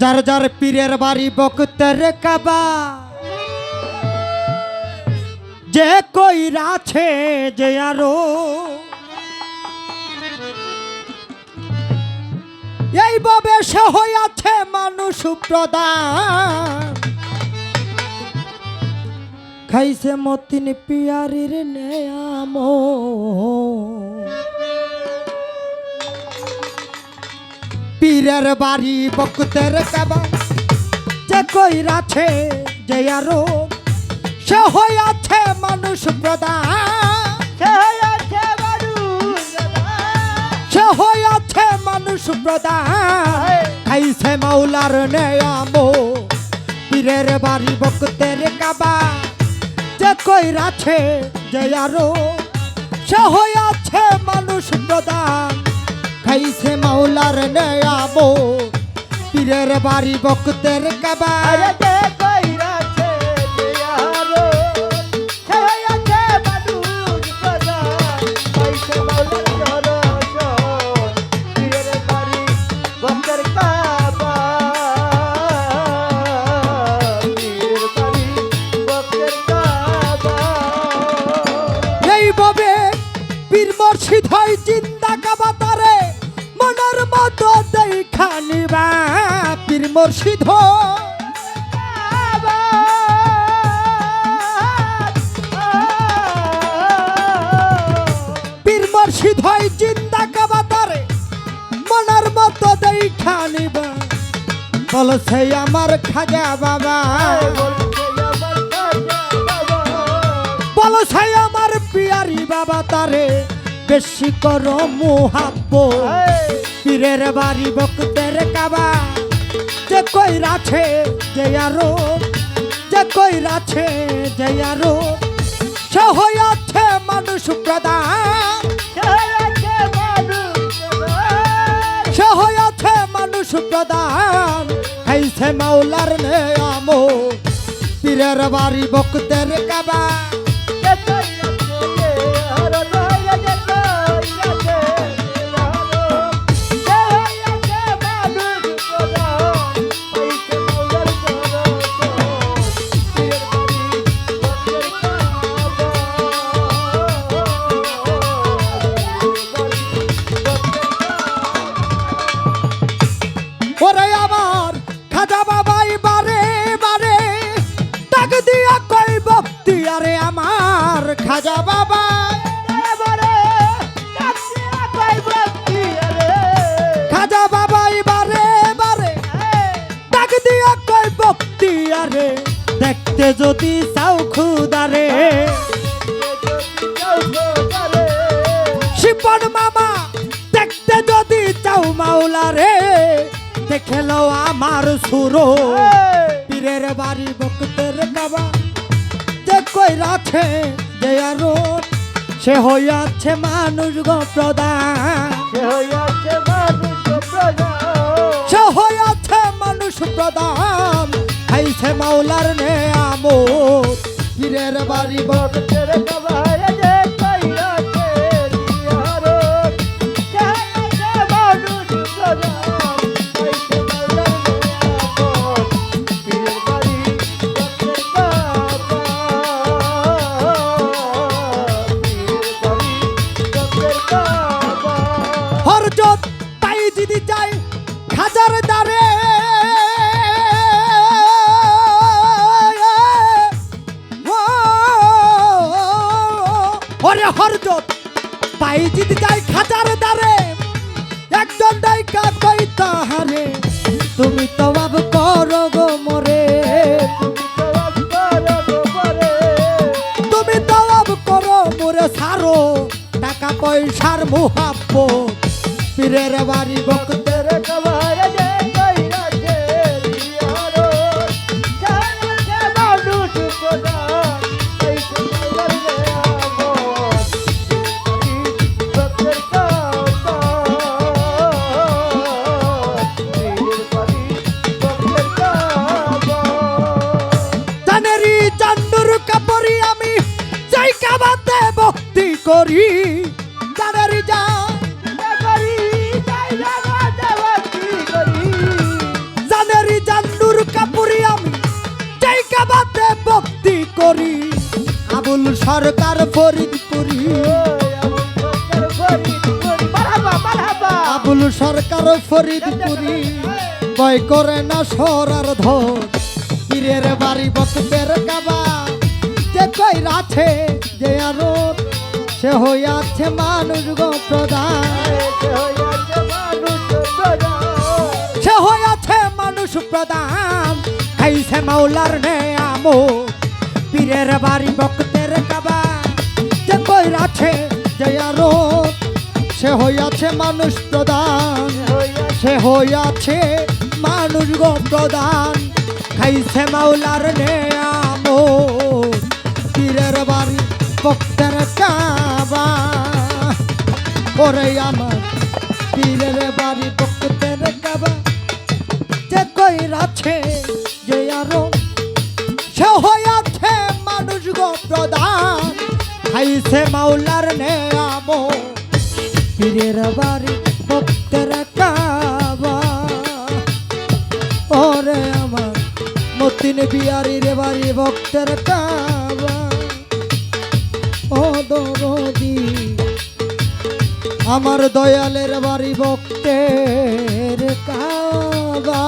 যার যার পীরের বাড়ি বকতের কাবা যে কইরাছে যে আরও। এই এইভাবে সে হইয়াছে মানুষ প্রদান। খাইছে মতিন পিয়ারির নেয়াম পীরের বাড়ি বকুতের কাবা যে কইরাছে যে আরও সে হইয়াছে মানুষ প্রদান। সে হইয়াছে মানুষ প্রদান। খাইছে মাওলার নেয়াম। পীরের বাড়ি বকুতের কাবা। যে কইরাছে যে আরও সে হইয়াছে মানুষ প্রদান। খাইছে মাওলার নেয়াম পীরের বাড়ি বকুতের কাবা মুর্শিদ পীর মুর্শিদ হয় জিন্দা কাবা তারে মনের মতো দেখা নিবা। বলছে আমার খাজা বাবা। বলছে আমার পিয়ারি বাবা তারে বেশি করো মুহাব্ব পীরের বাড়ি বকতের কাবা। যে কই রাছে যে আরও যে কই রাছে যে আরও। সে হইয়াছে মানুষ প্রদান সে হইয়াছে মানুষ প্রদান খাইছে মাওলার নেয়াম পীরের বাড়ি বকতের কাবা দেখতে যদি চাও খুদারে। শিপন মামা দেখতে যদি চাও মাওলারে দেখেলো আমার সুরো। পীরের বাড়ি বকতের কাবা যে কই রাখে যে আরও সে হইয়াছে মানুষ গো প্রদান সে হইয়াছে মানুষ প্রদান খাইছে মাওলার নে আমোদ পীরের বাড়ি বক হরজত তাই ওরে হরজত তাই যদি চাই খাজার দ্বারে, একজন ডাইকা কই তাহারে? তুমি তো বাব করো গো মরে। তুমি তো বাব করো মোরে সারো, টাকা পয়সার মুহাব্ব পীরের বাড়ি বকতের করি দাদার যা। আবুল সরকার ফরিদপুরি। আবুল সরকার ফরিদপুরি। বয় করে না সরার ধর পীরের বাড়ি বক্তের কাবা। যে কই রাছে যে আরও সে হইয়াছে মানুষ গো প্রধান। সে হইয়াছে মানুষ প্রধান। খাইছে মাওলার আমো পীরের বাড়ি বক্তের কাবা যে কই রাছে যে আরও সে হইয়াছে মানুষ প্রধান। সে হইয়াছে মানুষ গো প্রধান। খাইছে মাওলার নে নেয়ামো, পীরের বাড়ি বক্তের কাবা। ওরে আমার পীরের বাড়ি বক্তের কাবা। যে কই রাছে যে আরও সে হইয়াছে মানুষ গো প্রধান। খাইছে মাওলার নেয়ামো। পীরের বাড়ি ভক্তের কাবা। ওরে আমার মতিন বিয়ারির বাড়ি ভক্তের কাবা। ও দরদি আমার দয়ালের বাড়ি ভক্তের কাবা।